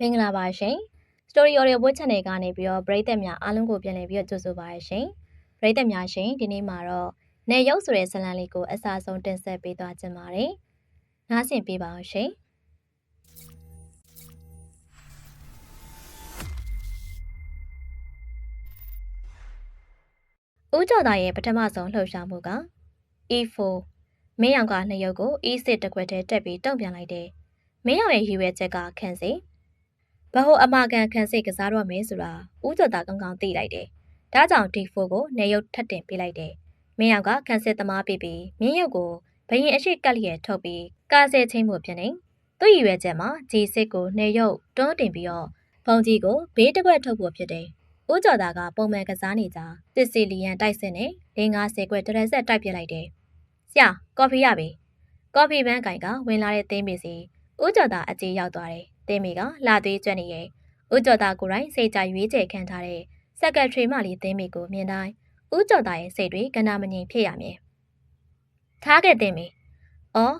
မင်္ဂလာပါရှင် Story Audio Book Channel ကနေပြီးတော့ပရိသတ်များအားလုံးကိုပြန်လည်ပြီးတော့ကြိုဆိုပါရရှင်ပရိသတ်များရှင်ဒီနေ့မှာတော့နေရုပ်ဆိုတဲ့ဇာတ်လမ်းလေးကိုအစားဆုံးတင်ဆက်ပေးသွားခြင်းပါတယ်နားဆင်ပေးပါအောင်ရှင်ဦးကျော်သားရဲ့ပထမဆုံးလှုပ်ရှားမှုက E4 မင်းရောင်ကနှစ်ရုပ်ကို E6 တစ်ခွက်တည်းတက်ပြီးတုံ့ပြန်လိုက်တယ်မင်းရောင်ရဲ့ရည်ရွယ်ချက်ကခန့်စီ ဘဟုအမကန်ခန့်စိတ်ကစားတော့မယ်ဆိုတာဦးကျော်သားကောင်းကောင်းသိလိုက်တယ်။ဒါကြောင့် D4 ကိုနေရုပ်ထပ်တင်ပေးလိုက်တယ်။မင်းရောက်ကခန့်စစ်သမားပြီးပြီးမြင်းရုပ်ကိုဘရင်အရှိကတ်လျက်ထုတ်ပြီးကားဆဲချင်းမှုဖြစ်နေ။သူ့ရည်ရွယ်ချက်မှာ G6 ကိုနေရုပ်တွန်းတင်ပြီးတော့ဖုန်ကြီးကိုဘေးတစ်ခွက်ထုတ်ဖို့ဖြစ်တယ်။ဦးကျော်သားကပုံမှန်ကစားနေကြတစ်စီလီယန်တိုက်စစ်နဲ့50ခွက်တရဆက်တိုက်ပြလိုက်တယ်။ဆရာကော်ဖီရပြီ။ကော်ဖီဘန်းကင်ကဝင်လာတဲ့သင်းပီစီဦးကျော်သားအကြီးရောက်သွားတယ်။ တင်းမီကလာသေးကျွတ်နေရဲ့ဦးကျော်သားကိုယ်တိုင်စိတ်ကြရွေးချယ်ခံထားတဲ့စက်ကထရီမလေးတင်းမီကိုမြင်တိုင်းဦးကျော်သားရဲ့စိတ်တွေကနာမငြိမ်ဖြစ်ရမြင်။ထားခဲ့တင်းမီ။အော်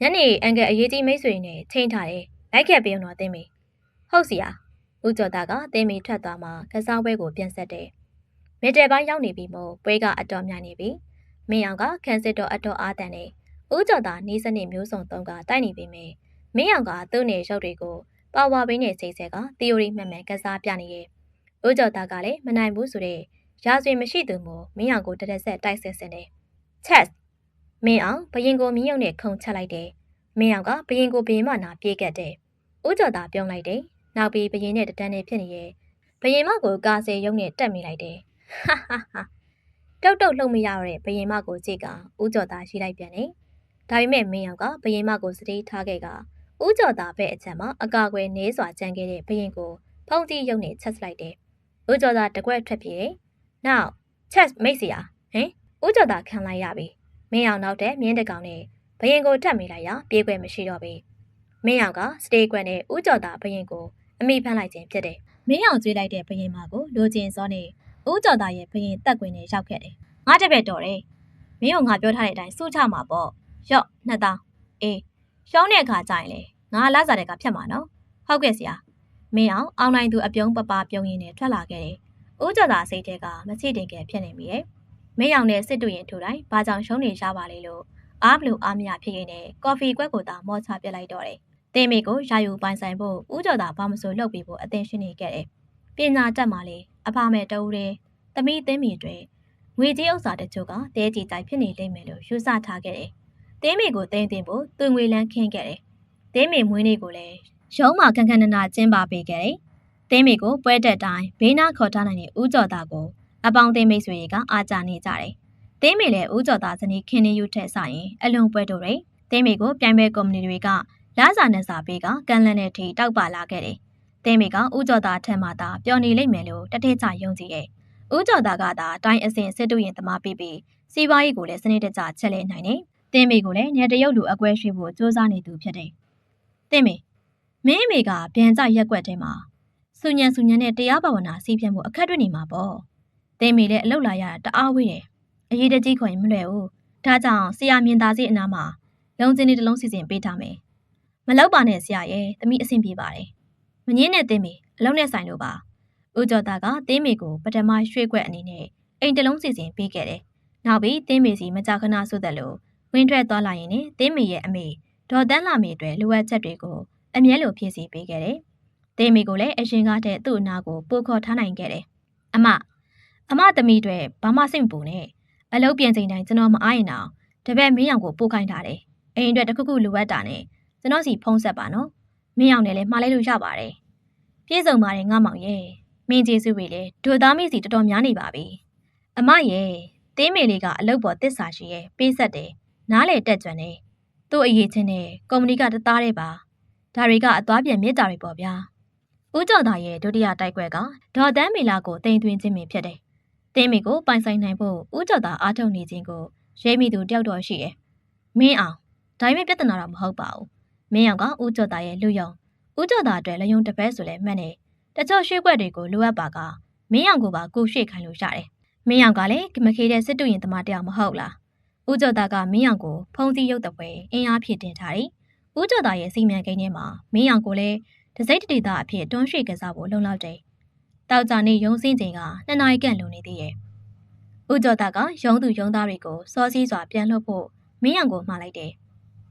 ညနေအန်ကယ်အရေးကြီးမိတ်ဆွေနဲ့ချိန်ထားတယ်။လိုက်ခဲ့ပေးအောင်တော့တင်းမီ။ဟုတ်စီယာ။ဦးကျော်သားကတင်းမီထွက်သွားမှကစားပွဲကိုပြန်ဆက်တယ်။မီတယ်ပိုင်းရောက်နေပြီမို့ပွဲကအတော်များနေပြီ။မင်းအောင်ကခန်းစစ်တော်အတော်အားတန်နေ။ဦးကျော်သားနီးစနစ်မျိုးစုံသုံးကတိုက်နေပြီမယ်။ မင်းအောင်ကသူ့နေရုပ်တွေကိုပါဝါဘိန်းနဲ့စိတ်ဆက်ကသီယိုရီမှန်မှန်ကစားပြနေရဲ့။ဦးကျော်သားကလည်းမနိုင်ဘူးဆိုတဲ့ရာဇဝင်မရှိသူမို့မင်းအောင်ကိုတရက်ဆက်တိုက်ဆက်စင်တယ်။ Chess မင်းအောင်ဘရင်ကိုမြင်းရုံနဲ့ခုံချက်လိုက်တယ်။မင်းအောင်ကဘရင်ကိုဘရင်မနာပြေးကတ်တယ်။ဦးကျော်သားပြုံးလိုက်တယ်။နောက်ပြီးဘရင်နဲ့တတန်းနဲ့ဖြစ်နေရဲ့။ဘရင်မကိုကာဆယ်ရုံနဲ့တက်မိလိုက်တယ်။ဟာဟာဟာတောက်တောက်လှုပ်မရတဲ့ဘရင်မကိုကြည့်ကဦးကျော်သားရှိလိုက်ပြန်တယ်။ဒါပေမဲ့မင်းအောင်ကဘရင်မကိုစတိထားခဲ့က ဦးကျော်သားဘက်အချက်မှာအကာအကွယ်နည်းစွာကြံခဲ့တဲ့ဘရင်ကိုဖုံးကြီးရုံနဲ့ချက်လိုက်တယ်။ဦးကျော်သားတကွက်ထွက်ပြေးတယ်။နောက်ချက်မိတ်စီယာဟင်ဦးကျော်သားခံလိုက်ရပြီ။မင်းအောင်နောက်တဲ့မြင်းတကောင်နဲ့ဘရင်ကိုတက်မိလိုက်ရပြေးခွဲမရှိတော့ပြီ။မင်းအောင်ကစတေးကွက်နဲ့ဦးကျော်သားဘရင်ကိုအမိဖမ်းလိုက်ခြင်းဖြစ်တယ်။မင်းအောင်ကျွေးလိုက်တဲ့ဘရင်မကိုလိုချင်စောနဲ့ဦးကျော်သားရဲ့ဘရင်တက်ကွင်နဲ့ရောက်ခဲ့တယ်။ငါတပည့်တော်တယ်။မင်းအောင်ငါပြောထားတဲ့အတိုင်းစုချမှာပေါ့။ရော့နှစ်သားအေး ရှောင်းတဲ့အခါကျရင်လေငါလာစားတဲ့ကဖြတ်မှာနော်ဟုတ်ကဲ့ဆရာမင်းအောင်အောင်နိုင်သူအပြုံးပပပြုံးရင်းနဲ့ထွက်လာခဲ့တယ်ဦးကျော်သာစိတ်ထဲကမချိတင်ကဖြစ်နေမိရဲ့မင်းအောင်နဲ့စစ်တူရင်ထိုတိုင်းဘာကြောင့်ရှုံးနေရပါလေလို့အားဘလူအားမရဖြစ်ရင်းနဲ့ကော်ဖီကွက်ကိုသာမောချပြလိုက်တော့တယ်တင်းမေကိုရာယူပိုင်ဆိုင်ဖို့ဦးကျော်သာဘာမဆိုလုပ်ပြီးဖို့အသင်ရှင်နေခဲ့တယ်ပညာတတ်မှလေအဖမဲ့တူတယ်သမီးတင်းမီတွေငွေကြီးဥစ္စာတချို့ကတဲကြည်ကြိုက်ဖြစ်နေလိမ့်မယ်လို့ယူဆထားခဲ့တယ် တင်းမေကိုတင်းတင်ဖို့သူငွေလန်းခင်းခဲ့တယ်သင်းမေမွေးနေ့ကိုလည်းရုံးမှာခန်းခန်းနနာကျင်းပပေးခဲ့တယ်။သင်းမေကိုပွဲတက်တိုင်းဘေးနားခေါ်ထားနိုင်တဲ့ဦးကျော်သားကိုအပေါင်းသင်းမိတ်ဆွေတွေကအားကြနေကြတယ်။သင်းမေလည်းဦးကျော်သားဇနီးခင်းနေယူထက်ဆိုင်ရင်အလွန်ပွဲတိုတယ်။သင်းမေကိုပြိုင်ပွဲကော်မတီတွေကလာစာနဲ့စာပေးကကန်လန်တဲ့ထိတောက်ပါလာခဲ့တယ်။သင်းမေကဦးကျော်သားထက်မှသာပျော်နေလိမ့်မယ်လို့တထည့်ချယုံကြည်ရဲ့။ဦးကျော်သားကသာတိုင်းအစဉ်စစ်တူရင်သမားပေးပြီးစီးပွားရေးကိုလည်းစနစ်တကျချက်လဲနိုင်တယ်။ သင်းမေကိုလည်းညတရုပ်လူအကွဲရွှေ့ဖို့စူးစမ်းနေသူဖြစ်တယ်။တင့်မေမင်းအမေကဗျံကြရက်ွက်ထဲမှာစူညံစူညံနဲ့တရားဘာဝနာစီးပြတ်မှုအခက်တွေ့နေမှာပေါ့တင်းမေလည်းအလုတ်လာရတအားဝေးတယ်အရေးတကြီးခွန်ရင်မလွယ်ဘူးဒါကြောင့်ဆရာမြင်သားစီအနာမှာလုံစင်းလေးတစ်လုံးစီစဉ်ပေးထားမယ်မလောက်ပါနဲ့ဆရာရဲ့သမီးအဆင်ပြေပါတယ်မငင်းနဲ့တင်းမေအလုံးနဲ့ဆိုင်လို့ပါဦးကျော်သားကတင်းမေကိုပထမရွှေ့ခွက်အနေနဲ့အိမ်တလုံးစီစဉ်ပေးခဲ့တယ်နောက်ပြီးတင်းမေစီမကြခဏဆိုတဲ့လို့ ဝင်းထွက်သွားလာရင်တင်းမေရဲ့အမေဒေါ်တန်းလာမေအတွက်လိုအပ်ချက်တွေကိုအမြဲလိုဖြည့်ဆည်းပေးခဲ့တယ်။တေမီကိုလည်းအရင်ကတည်းသူ့အနာကိုပို့ခေါ်ထားနိုင်ခဲ့တယ်။အမအမသမီးတွေဘာမှစိတ်မပူနဲ့အလုပ်ပြင်ချိန်တိုင်းကျွန်တော်မအားရင်တော့တပည့်မင်းအောင်ကိုပို့ခိုင်းထားတယ်။အိမ်အတွက်တခုခုလိုအပ်တာနဲ့ကျွန်တော်စီဖုံးဆက်ပါနော်။မင်းအောင်နဲ့လည်းမှားလိုက်လို့ရပါတယ်။ပြည့်စုံပါတယ်ငါမောင်ရဲ့။မင်းကျေးဇူးပဲလေဒိုသားမိစီတော်တော်များနေပါပြီ။အမရဲ့တင်းမေလေးကအလုပ်ပေါ်တစ္ဆာရှိရဲ့ပေးဆက်တယ်။ နားလေတက်ကြွနေ။သူ့အရေးချင်းနဲ့ကုမ္ပဏီကတသားတည်းပါဒါတွေကအသွားပြန်မြစ်တာတွေပေါ့ဗျာဦးကျော်သားရဲ့ဒုတိယတိုက်ကွက်ကဒေါ်တန်းမီလာကိုတင်သွင်းခြင်းပင်ဖြစ်တယ်တင်းမီကိုပိုင်ဆိုင်နိုင်ဖို့ဦးကျော်သားအားထုတ်နေခြင်းကိုရဲမိသူတယောက်တော်ရှိတယ်မင်းအောင်ဒါပေမဲ့ပြဿနာတော့မဟုတ်ပါဘူးမင်းအောင်ကဦးကျော်သားရဲ့လူယုံဦးကျော်သားအတွက်လယုံတပည့်ဆိုလဲမှတ်နေတချို့ရွှေ့ွက်တွေကိုလိုအပ်ပါကမင်းအောင်ကိုပါကူရွှေ့ခိုင်းလို့ရတယ်မင်းအောင်ကလည်းမခေတဲ့စစ်တူရင်တမတယောက်မဟုတ်လား ဦးကျော်သားကမင်းအောင်ကိုဖုံးစည်းရုပ်တပွဲအင်အားဖြည့်တင်ထားတယ်။ဦးကျော်သားရဲ့စီမံကိန်းထဲမှာမင်းအောင်ကိုလည်းတစိမ့်တတိသားအဖြစ်တွန်းရွှေကစားဖို့လုံလောက်တယ်။တောက်ကြနေရုံစင်းချိန်ကနှစ်နာရီကန့်လုံနေသေးရဲ့။ဦးကျော်သားကရုံသူရုံသားတွေကိုစောစည်းစွာပြန်လှုပ်ဖို့မင်းအောင်ကိုမှားလိုက်တယ်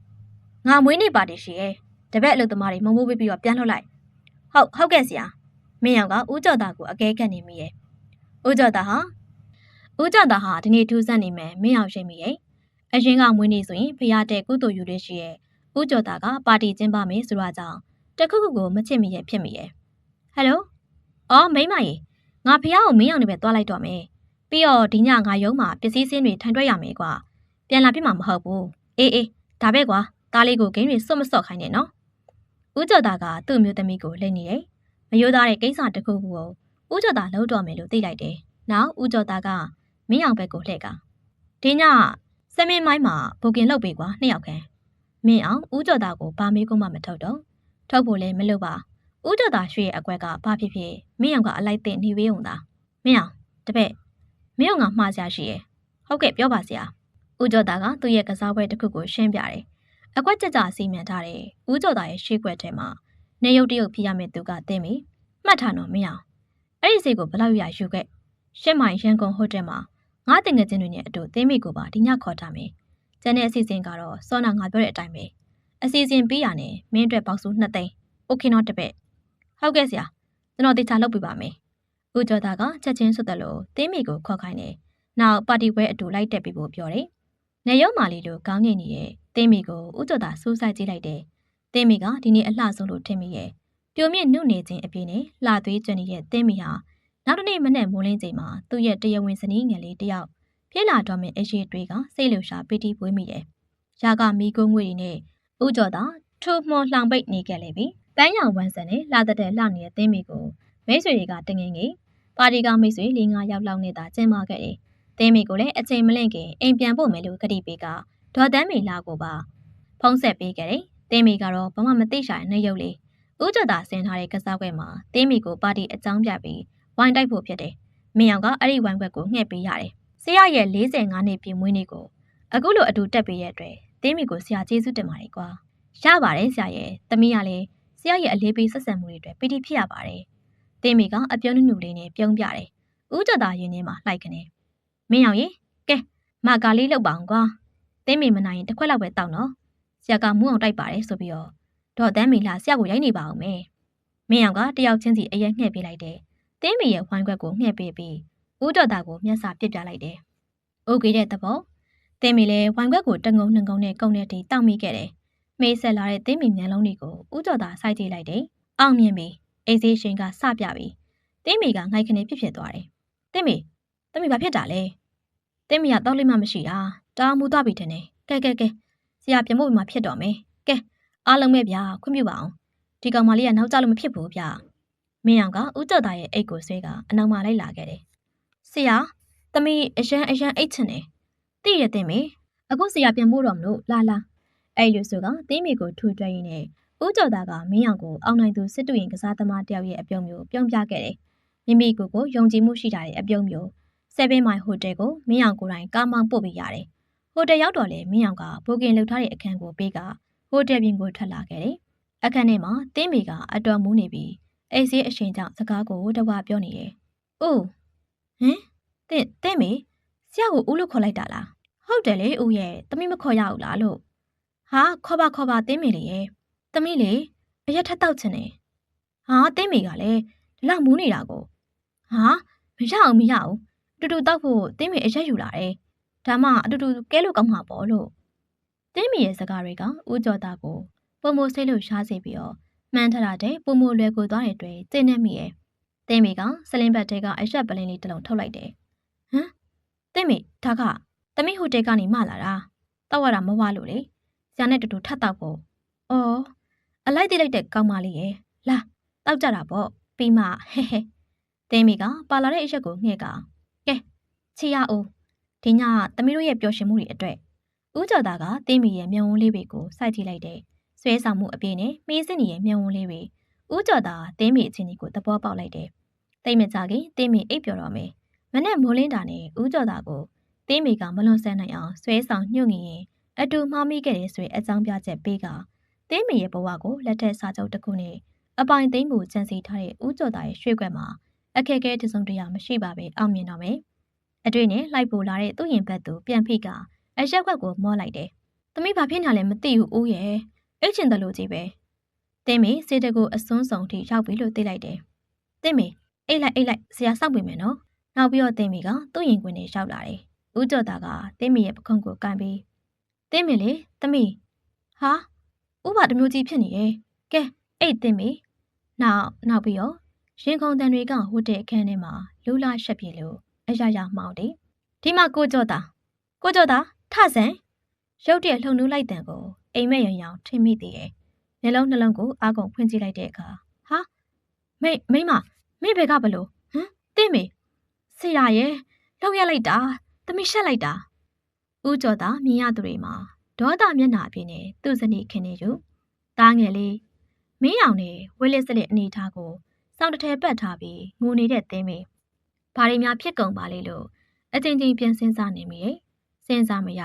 ။ငါမွေးနေ့ပါတီရှိရဲ့။တပည့်အလုပ်သမားတွေမုံမိုးပေးပြီးတော့ပြန်လှုပ်လိုက်။ဟုတ်ဟုတ်ကဲ့ဆရာ။မင်းအောင်ကဦးကျော်သားကိုအကဲခတ်နေမိရဲ့။ဦးကျော်သားဟာဦးကျော်သားဟာဒီနေ့ထူးဆန်းနေမယ်မင်းအောင်ရှိမိရဲ့။ အရင်ကမွေးနေ့ဆိုရင်ဖရာတဲ့ကုသိုလ်ယူရရှိရဲ့။ဦးကျော်သားကပါတီကျင်းပမယ်ဆိုတော့ကြောင့်တခုခုကိုမချစ်မိရဲ့ဖြစ်မိရဲ့။ဟယ်လို။အော်မိမကြီးငါဖះကိုမင်းအောင်နေပဲတွားလိုက်တော့မယ်။ပြီးတော့ဒီညငါရုံးမှာပစ္စည်းစင်းတွေထိုင်တွက်ရမယ်ကွာ။ပြန်လာပြစ်မှာမဟုတ်ဘူး။အေးအေးဒါပဲကွာ။သားလေးကိုဂိမ်းတွေစွတ်မစော့ခိုင်းနေနော်။ဦးကျော်သားကသူ့မျိုးသမီးကိုလိမ့်နေတယ်။မယိုးသားတဲ့ကိစ္စတစ်ခုခုကိုဦးကျော်သားလှုပ်တော်မယ်လို့သိလိုက်တယ်။နောက်ဦးကျော်သားကမင်းအောင်ဘက်ကိုလှည့်ကဒီည စမင်းမိုင်းမှာဘိုကင်လုပ်ပေးကွာနှစ်ယောက်ခန့်မင်းအောင်ဦးကျော်သားကိုဘာမေးကုန်မှမထုတ်တော့ထုတ်ဖို့လည်းမလုပ်ပါဦးကျော်သားရွှေရဲ့အကွက်ကဘာဖြစ်ဖြစ်မင်းအောင်ကအလိုက်တဲ့နေဝေးုံသာမင်းအောင်တပည့်မင်းအောင်ကမှားစရာရှိရဲ့ဟုတ်ကဲ့ပြောပါစရာဦးကျော်သားကသူ့ရဲ့ကစားပွဲတစ်ခုကိုရှင်းပြတယ်အကွက်ကြကြစီမံထားတဲ့ဦးကျော်သားရဲ့ရှေ့ကွက်ထဲမှာနေရုပ်တရုပ်ဖြစ်ရမယ့်သူကတင်းပြီမှတ်ထားတော့မင်းအောင်အဲ့ဒီစိတ်ကိုဘယ်လောက်ရယူခဲ့ရှစ်မိုင်ရန်ကုန်ဟိုတယ်မှာ ငါတင်ငယ်ချင်းတွေနဲ့အတူသင်းမိကိုပါဒီညခေါ်ထားမယ်။ကျန်တဲ့အစီအစဉ်ကတော့စောနာငါပြောတဲ့အတိုင်းပဲ။အစီအစဉ်ပြီးရနဲ့မင်းအတွက်ပေါက်စု2သိန်း။အိုကေနော်တပည့်။ဟုတ်ကဲ့ဆရာ။ကျွန်တော်တေချာလုပ်ပြပါမယ်။ဦးကျော်သားကချက်ချင်းဆွတ်တယ်လို့သင်းမိကိုခေါ်ခိုင်းတယ်။နောက်ပါတီဝဲအတူလိုက်တက်ပြီးဖို့ပြောတယ်။နေရုံမာလီတို့ကောင်းငင်နေတဲ့သင်းမိကိုဦးကျော်သားစူးစိုက်ကြည့်လိုက်တယ်။သင်းမိကဒီနေ့အလှဆုံးလို့ထင်မိရဲ့။ပြိုမြင့်နုနေခြင်းအပြင်နဲ့လှသွေးကျွနေတဲ့သင်းမိဟာ နောက်တစ်နေ့မနေ့မိုးလင်းချိန်မှာသူ့ရဲ့တရားဝင်ဇနီးငယ်လေးတယောက်ပြေးလာတော့မယ့်အရှိတွေကစိတ်လှရှာပီတိပွေးမိတယ်။ရာကမီကုန်းငွေတွေနဲ့ဥကျော်သာထိုးမှွန်လှောင်ပိတ်နေခဲ့လေပြီ။ပန်းရောင်ဝမ်းစံနဲ့လာတဲ့တဲ့လှနေတဲ့သင်းမီကိုမိတ်ဆွေတွေကတငင်ငယ်ပါတီကမိတ်ဆွေ၄၅ယောက်လောက်နဲ့သာကျင်းပခဲ့တယ်။သင်းမီကိုလည်းအချိန်မလင့်ခင်အိမ်ပြန်ဖို့မယ်လို့ကတိပေးကဒေါ်တန်းမီလာကိုပါဖုံးဆက်ပေးခဲ့တယ်။သင်းမီကတော့ဘာမှမသိရှာတဲ့ရုပ်လေးဦးကျော်သာဆင်ထားတဲ့ကစားကွက်မှာသင်းမီကိုပါတီအကြောင်းပြပြီး ဝိုင်းတိုက်ဖို့ဖြစ်တယ်။မင်းအောင်ကအဲ့ဒီဝိုင်းခွက်ကိုငှက်ပေးရတယ်။ဆရာရဲ့45နှစ်ပြည့်မွေးနေ့ကိုအခုလိုအတူတက်ပေးရတဲ့အတွက်တင်းမီကိုဆရာကျေးဇူးတင်ပါတယ်ကွာ။ရပါတယ်ဆရာရဲ့။သမီးကလည်းဆရာရဲ့အလေးပေးဆက်ဆံမှုတွေအတွက်ပီတိဖြစ်ရပါတယ်။တင်းမီကအပြုံးနုနုလေးနဲ့ပြုံးပြတယ်။ဦးကြတာရင်ထဲမှာလှိုက်ခနေ။မင်းအောင်ရေကဲမကာလေးလောက်ပါအောင်ကွာ။တင်းမီမနိုင်ရင်တစ်ခွက်လောက်ပဲတောက်နော်။ဆရာကမူးအောင်တိုက်ပါတယ်ဆိုပြီးတော့ဒေါ်တန်းမီလာဆရာကိုရိုက်နေပါအောင်မယ်။မင်းအောင်ကတယောက်ချင်းစီအရက်ငှက်ပေးလိုက်တယ်။ တင်းမီရဲ့ဝိုင်းခွက်ကိုငှက်ပေးပြီးဦးတော်တာကိုမျက်စာပစ်ပြလိုက်တယ်။အိုကေတဲ့သဘောတင်းမီလည်းဝိုင်ခွက်ကိုတငုံနှငုံနဲ့ကုံတဲ့တီတောက်မိခဲ့တယ်။မေးဆက်လာတဲ့တင်းမီမျက်လုံးတွေကိုဦးတော်တာစိုက်ကြည့်လိုက်တယ်။အောင်မြင်ပြီ။အေးစေးရှင်ကစပြပြီ။တင်းမီကငိုက်ခနေဖြစ်ဖြစ်သွားတယ်။တင်းမီတင်းမီဘာဖြစ်တာလဲ။တင်းမီကတော့လိမ့်မှမရှိတာ။တားမူသွားပြီတဲ့။ကဲကဲကဲဆရာပြန်ဖို့မှဖြစ်တော့မယ်။ကဲအားလုံးပဲဗျာခွင့်ပြုပါအောင်။ဒီကောင်မလေးကနောက်ကျလို့မဖြစ်ဘူးဗျာ။ မင်းအောင်ကဦးကျော်သားရဲ့အိတ်ကိုဆွဲကအနောက်မှာလိုက်လာခဲ့တယ်။ဆရာသမီးအရန်အရန်အိတ်ချင်တယ်သိရတဲ့မေအခုဆရာပြန်ဖို့တော့မလို့လာလာအဲ့လိုဆိုကတင်းမီကိုထူတွဲရင်းနဲ့ဦးကျော်သားကမင်းအောင်ကိုအောင်နိုင်သူစစ်တူရင်ကစားသမားတယောက်ရဲ့အပြုံးမျိုးပြုံးပြခဲ့တယ်မိမိကိုကိုယုံကြည်မှုရှိတာတဲ့အပြုံးမျိုး7 mile hotel ကိုမင်းအောင်ကိုယ်တိုင်ကားမောင်းပို့ပေးရတယ်ဟိုတယ်ရောက်တော့လေမင်းအောင်ကဘိုကင်လှုပ်ထားတဲ့အခန်းကိုပေးကဟိုတယ်ပြင်ကိုထွက်လာခဲ့တယ်အခန်းထဲမှာတင်းမီကအတော်မူးနေပြီး အိတ်ဆေးအချိန်ကြောင့်စကားကိုတဝပြောနေတယ်။အိုးဟင်တင့်တင်းမီဆရာကိုဦးလို့ခေါ်လိုက်တာလားဟုတ်တယ်လေဦးရဲ့တမိမခေါ်ရဘူးလားလို့ဟာခေါ်ပါခေါ်ပါတင်းမီလေရဲ့တမိလေအရက်ထက်တောက်ချင်တယ်ဟာတင်းမီကလည်းဒီလောက်မူးနေတာကိုဟာမရအောင်မရအောင်အတူတူတောက်ဖို့တင်းမီအရက်ယူလာတယ်ဒါမှအတူတူကဲလို့ကောင်းမှာပေါ့လို့တင်းမီရဲ့စကားတွေကဦးကျော်သားကိုပုံမိုဆေးလို့ရှားစေပြီးတော့ မှန်းထတာတဲ့ပုံမိုလွယ်ကိုသွားတဲ့အတွက်ကျင်းနေမိရဲ့တင်းမီကစလင်းဘတ်တဲကအရက်ပလင်းလေးတစ်လုံးထုတ်လိုက်တယ်ဟမ်တင်းမီဒါကတမိဟိုတယ်ကနေမှလာတာတောက်ရတာမဝလို့လေဆရာနဲ့တူတူထပ်တောက်ဖို့အော်အလိုက်တိလိုက်တဲ့ကောင်းမလေးရဲ့လာတောက်ကြတာပေါ့ပြီးမှဟဲဟဲတင်းမီကပါလာတဲ့အရက်ကိုငှဲ့ကကဲချီရအောင်ဒီညတမီတို့ရဲ့ပျော်ရွှင်မှုတွေအတွက်ဦးကျော်သားကတင်းမီရဲ့မျက်ဝန်းလေးတွေကိုစိုက်ကြည့်လိုက်တဲ့ ဆွဲဆောင်မှုအပြည့်နဲ့မီးစင်းကြီးရဲ့မျက်ဝန်းလေးတွေဦးကျော်သားတင်းမီအချင်းကြီးကိုသဘောပေါက်လိုက်တယ်တိတ်မကြခင်တင်းမီအိပ်ပျော်တော့မယ်မနဲ့မိုးလင်းတာနဲ့ဦးကျော်သားကိုတင်းမီကမလွန်ဆန်းနိုင်အောင်ဆွဲဆောင်ညှို့ငင်ရင်အတူမှားမိခဲ့တဲ့ဆွေအကြောင်းပြချက်ပေးကတင်းမီရဲ့ဘဝကိုလက်ထက်စာချုပ်တစ်ခုနဲ့အပိုင်သိမ်းမှုကြံစီထားတဲ့ဦးကျော်သားရဲ့ရွှေ့ကွက်မှာအခက်အခဲတစုံတရာမရှိပါပဲအောင်မြင်တော့မယ်။အတွေ့နဲ့လိုက်ပို့လာတဲ့သူ့ရင်ဘက်သူပြန်ဖိကအရက်ကွက်ကိုမောလိုက်တယ်။သမီးဘာဖြစ်နေလဲမသိဘူးဦးရဲ့။ အိတ်ချင်တယ်လို့ကြီးပဲ။တင်းမေစေတကိုအစွန်းဆုံးထိရောက်ပြီလို့သိလိုက်တယ်။တင်းမေအိတ်လိုက်အိတ်လိုက်ဆရာစောက်ပြီမယ်နော်။နောက်ပြီးတော့တင်းမေကသူ့ရင်ခွင်နဲ့ရောက်လာတယ်။ဦးကျော်သားကတင်းမေရဲ့ပခုံးကိုကန်ပြီးတင်းမေလေသမီးဟာဥပတမျိုးကြီးဖြစ်နေရဲ့။ကဲအိတ်တင်းမေနောက်နောက်ပြီးတော့ရင်ခုန်တန်တွေကဟိုတဲ့အခန်းထဲမှာလူလာရှက်ပြေလို့အရာရာမှောင်တယ်ဒီမှာကိုကြောတာကိုကြောတာထဆန်ရုတ်တရက်လှုံနှူးလိုက်တန်ကို အိမ်မက်ရံရောင်ထိမိသေးရဲ့မျက်လုံးနှလုံးကိုအာကုန်ဖွင့်ကြည့်လိုက်တဲ့အခါဟာမိမိမမိဘကဘလို့ဟမ်တင်းမေဆေးရရဲ့လောက်ရလိုက်တာတမိရှက်လိုက်တာဦးကျော်တာမြင်ရသူတွေမှာဒေါသမျက်နှာအပြင်းနဲ့သူ့ဇနီးခင်နေယူတားငယ်လေးမင်းအောင်နဲ့ဝဲလက်စလက်အနေထားကိုစောင့်တထဲပတ်ထားပြီးငိုနေတဲ့သင်းမေဘာတွေများဖြစ်ကုန်ပါလေလို့အချင်းချင်းပြန်စဉ်းစားနေမိရဲ့စဉ်းစားမရ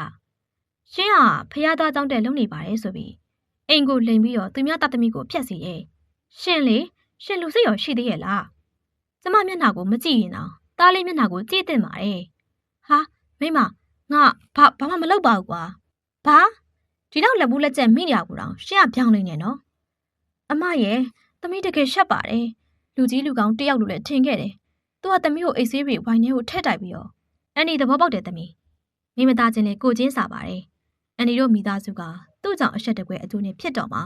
ရှင်းဟာဖះသားကြောင့်တဲ့လုံနေပါတယ်ဆိုပြီးအိမ်ကိုလိန်ပြီးတော့သူများတသမီကိုဖျက်စီရဲ့ရှင်လေရှင်လူစိတ်ရောရှိသေးရဲ့လားကျမမျက်နှာကိုမကြည့်ရင်တော့တားလေးမျက်နှာကိုကြည့်တင်ပါတယ်ဟာမိမငါဘာဘာမှမလုပ်ပါဘူးကွာဘာဒီတော့လက်ဘူးလက်ချက်မိနေရကူတော့ရှင်းကပြောင်းနေနေနော်အမရဲ့သမီးတကယ်ရှက်ပါတယ်လူကြီးလူကောင်းတယောက်လိုလည်းထင်ခဲ့တယ်။သူကသမီးကိုအိတ်ဆေးတွေဝိုင်းထဲကိုထည့်တိုက်ပြီးတော့အန်ဒီသဘောပေါက်တယ်သမီး။မိမသားချင်းလည်းကိုချင်းစာပါတယ်။ အန်ဒီတို့မိသားစုကသူ့ကြောင့်အဆက်တကွဲအကျိုးနဲ့ဖြစ်တော့မှာ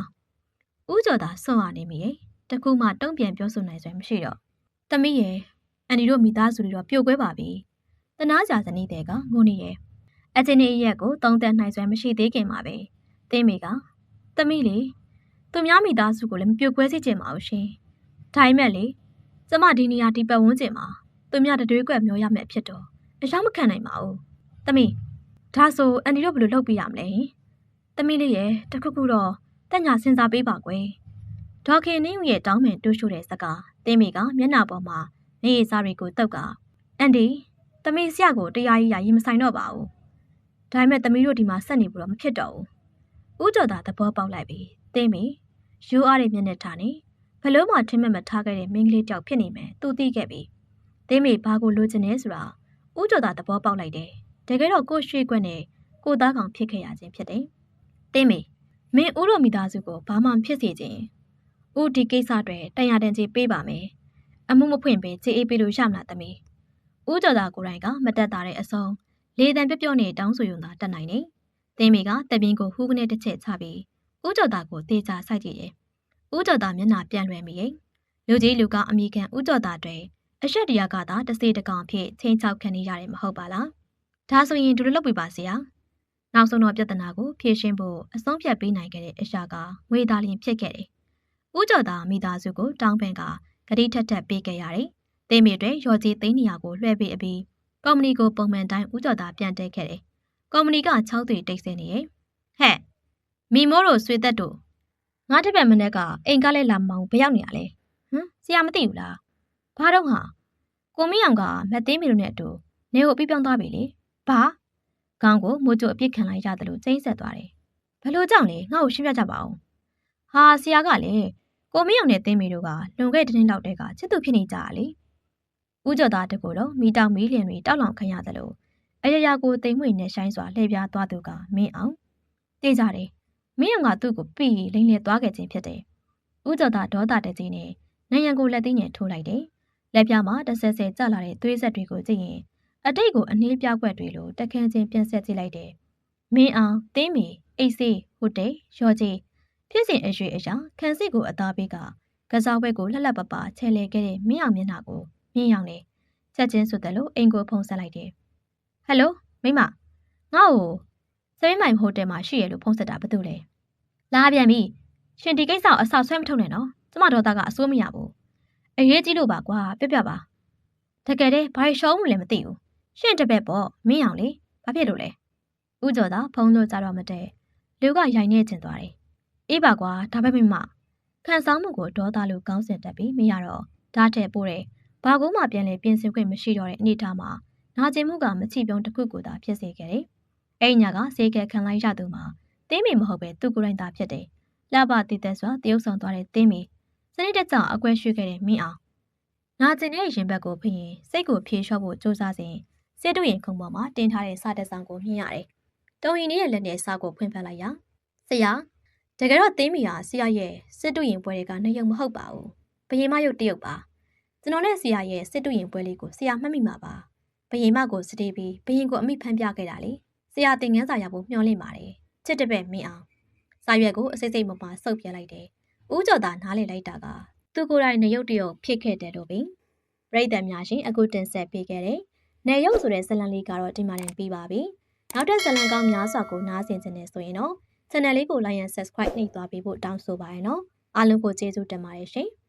။ဦးကျော်သာဆွန့်ရနေမိရဲ့။တခုမှတုံ့ပြန်ပြောဆိုနိုင်စွမ်းမရှိတော့။သမီးရဲ့အန်ဒီတို့မိသားစုတွေတော့ပြိုကွဲပါပြီ။တနာကြာဇနီးတဲ့ကငိုနေရဲ့။အချင်းရဲ့ရက်ကိုတုံးတက်နိုင်စွမ်းမရှိသေးခင်မှာပဲ။တင်းမိကသမီးလေသူများမိသားစုကိုလည်းမပြိုကွဲစေချင်ပါဘူးရှင်။ဒါပေမဲ့လေကျမဒီနေရာဒီပတ်ဝန်းကျင်မှာသူများတတွေးကွက်မျောရမယ်ဖြစ်တော့အရောက်မခံနိုင်ပါဘူး။သမီး ဒါဆိုအန်ဒီတို့ဘယ်လိုလုပ်ပြရမလဲ။သမီးလေးရဲ့တခုခုတော့တက်ညာစဉ်းစားပေးပါကွယ်။ဒေါခင်နင်းရဲ့တောင်းပန်တိုးရှို့တဲ့စကားတင်းမိကမျက်နှာပေါ်မှာနေရစားတွေကိုတုတ်ကအန်ဒီသမီးဆရာကိုတရားကြီးရရင်မဆိုင်တော့ပါဘူး။ဒါပေမဲ့သမီးတို့ဒီမှာဆက်နေဖို့တော့မဖြစ်တော့ဘူး။ဦးကျော်သာသဘောပေါက်လိုက်ပြီ။တင်းမိရိုးအားတဲ့မျက်နှာထားနေဘလို့မှထင်မဲ့မထားခဲ့တဲ့မိန်းကလေးတောက်ဖြစ်နေမယ်သူသိခဲ့ပြီ။သင်းမေဘာကိုလိုချင်နေဆိုတာဦးကျော်သာသဘောပေါက်လိုက်တယ်။ တကယ်တော့ကိုရွှေကွက်နဲ့ကိုသားကောင်ဖြစ်ခဲ့ရခြင်းဖြစ်တယ်။သင်းမေမင်းဦးတို့မိသားစုကိုဘာမှဖြစ်စေခြင်းဦးဒီကိစ္စတွေတန်ရတန်ကြီးပေးပါမယ်။အမှုမဖွင့်ပေးချေအေးပေးလို့ရမလားသမီး။ဦးကျော်သာကိုယ်တိုင်ကမတက်တာတဲ့အစုံလေတံပြပြော့နဲ့တောင်းဆိုရုံသာတက်နိုင်နေ။သင်းမေကတပင်းကိုဟူးကနေတစ်ချက်ချပြီးဦးကျော်သာကိုတေချာစိုက်ကြည့်ရဲ့။ဦးကျော်သားမျက်နှာပြန်လွယ်မိရဲ့လူကြီးလူကအမိခံဦးကျော်သားတွေအရှက်တရားကသာတစေတကောင်ဖြစ်ချင်းချောက်ခံနေရတယ်မဟုတ်ပါလား ဒါဆိုရင်ဒူလိုလုပ်ပြပါစရာနောက်ဆုံးတော့ပြဿနာကိုဖြေရှင်းဖို့အဆုံးဖြတ်ပေးနိုင်ခဲ့တဲ့အရှာကငွေသားလျင်ဖြစ်ခဲ့တယ်ဦးကျော်သားမိသားစုကိုတောင်းပန်ကဂတိထက်ထက်ပေးခဲ့ရတယ်သိမိတွေရော်ကြီးသိန်းနေရာကိုလွှဲပေးအပြီးကုမ္ပဏီကိုပုံမှန်တိုင်းဦးကျော်သားပြန်တက်ခဲ့တယ်ကုမ္ပဏီက6သွေတိတ်ဆဲနေရဲ့ဟဲ့မီမိုးတို့ဆွေသက်တို့ငါတပည့်မနဲ့ကအိမ်ကလည်းလာမောင်ဘယ်ရောက်နေရလဲဟမ်ဆရာမသိဘူးလားဘာတော့ဟာကိုမင်းအောင်ကမက်သိမ်းမီတို့နဲ့အတူနေကိုပြီးပြောင်းသွားပြီလေ ဘာကောင်းကိုမိုးကျအပြစ်ခံလိုက်ရတယ်လို့ကျိန်းဆက်သွားတယ်ဘယ်လိုကြောင့်လဲငါ့ကိုရှင်းပြကြပါဦးဟာဆရာကလည်းကိုမင်းအောင်နဲ့သိမ်းမီတို့ကလွန်ခဲ့တဲ့တင်းလောက်တဲကချစ်သူဖြစ်နေကြတာလေဦးကျော်သားတကူတော့မိတောင်မီးလျင်တွေတောက်လောင်ခံရတယ်လို့အရရာကိုတိမ်မွေနဲ့ဆိုင်စွာလှည့်ပြားသွားသူကမင်းအောင်သိကြတယ်မင်းအောင်ကသူ့ကိုပြီးလိမ့်လေသွားခဲ့ခြင်းဖြစ်တယ်။ဦးကျော်သာဒေါသတကြီးနဲ့နိုင်ရန်ကိုလက်သိငယ်ထိုးလိုက်တယ်။လက်ပြမှာတဆဲဆဲကျလာတဲ့သွေးဆက်တွေကိုကြည့်ရင် အတိတ်ကိုအနှေးပြကွက်တွေလိုတခန်းချင်းပြန်ဆက်ကြည့်လိုက်တယ်။မင်းအောင်တင်းမီအိတ်စေးဟုတ်တယ်ရော်ကြီးဖြစ်စဉ်အရွေအရာခန်းစစ်ကိုအသားပေးကကစားပွဲကိုလှလှပပချဲလဲခဲ့တဲ့မင်းအောင်မျက်နှာကိုမြင်ရောက်နေချက်ချင်းဆိုတယ်လို့အိမ်ကိုဖုံးဆက်လိုက်တယ်။ဟယ်လိုမိမငါ့ကိုစပိန်မိုင်ဟိုတယ်မှာရှိရလို့ဖုန်းဆက်တာဘာလို့လဲလာပြန်ပြီရှင်ဒီကိစ္စကိုအဆောက်ဆွဲမထုတ်နဲ့နော်ကျမဒေါသကအစိုးမရဘူးအရေးကြီးလို့ပါကွာပြပြပါတကယ်တည်းဘာရှောင်းမလဲမသိဘူး ရှင်တပည့်ပေါ့မင်းအောင်လေဘာဖြစ်လို့လဲဥကျော်သာဖုန်းလို့ကြတော့မတည့်လူကရိုင်နေကျင်သွားတယ်အေးပါကွာဒါပဲမိမခံစားမှုကိုဒေါသလိုကောင်းစင်တက်ပြီးမရတော့ဓာတ်တဲ့ပို့တယ်ဘာကူမှပြန်လဲပြင်ဆင်ခွင့်မရှိတော့တဲ့အနေထားမှာနာကျင်မှုကမချိပြုံးတစ်ခုကိုသာဖြစ်စေခဲ့တယ်အဲ့ညကစေကခံလိုက်ရသူမှာတင်းမီမဟုတ်ပဲသူကိုယ်တိုင်သာဖြစ်တယ်။လှပတည်သက်စွာတရုပ်ဆောင်သွားတဲ့တင်းမီစနစ်တကျအကွဲရွှေ့ခဲ့တဲ့မင်းအောင်နာကျင်တဲ့ရင်ဘက်ကိုဖရင်စိတ်ကိုဖြေလျှော့ဖို့စူးစမ်းစဉ် စစ်တူရင်ခုံပေါ်မှာတင်ထားတဲ့စာတက်ဆောင်ကိုမြင်ရတယ်။တုံရင်ရဲ့လက်နဲ့စာကိုဖွင့်ဖက်လိုက်ရာဆရာတကယ်တော့သိမ်းမီဟာဆရာရဲ့စစ်တူရင်ပွဲတွေကနှရုပ်မဟုတ်ပါဘူး။ဘယင်မရုပ်တရုပ်ပါ။ကျွန်တော်နဲ့ဆရာရဲ့စစ်တူရင်ပွဲလေးကိုဆရာမှတ်မိမှာပါ။ဘယင်မကိုစတေးပြီးဘယင်ကိုအမိဖမ်းပြခဲ့တာလေ။ဆရာတင်ငန်းစာရဖို့မျှော်လင့်ပါတယ်။ချစ်တဲ့ဘက်မင်းအောင်စာရွက်ကိုအစိမ့်စိမ့်မပါစုပ်ပြလိုက်တယ်။ဦးကျော်သာနားလေလိုက်တာကသူကိုယ်တိုင်နှရုပ်တရုပ်ဖြစ်ခဲ့တယ်လို့ပဲ။ပြည်သက်များရှင်အခုတင်ဆက်ပေးခဲ့တဲ့ နေရုပ်ဆိုတဲ့ဇာတ်လမ်းလေးကတော့ဒီမှာတင်ပြီးပါပြီ။နောက်ထပ်ဇာတ်လမ်းကောင်းများစွာကိုနားဆင်ခြင်းနဲ့ဆိုရင်တော့ channel လေးကို like and subscribe နှိပ်သွားပေးဖို့တောင်းဆိုပါရနော်အားလုံးကိုကျေးဇူးတင်ပါတယ်ရှင်။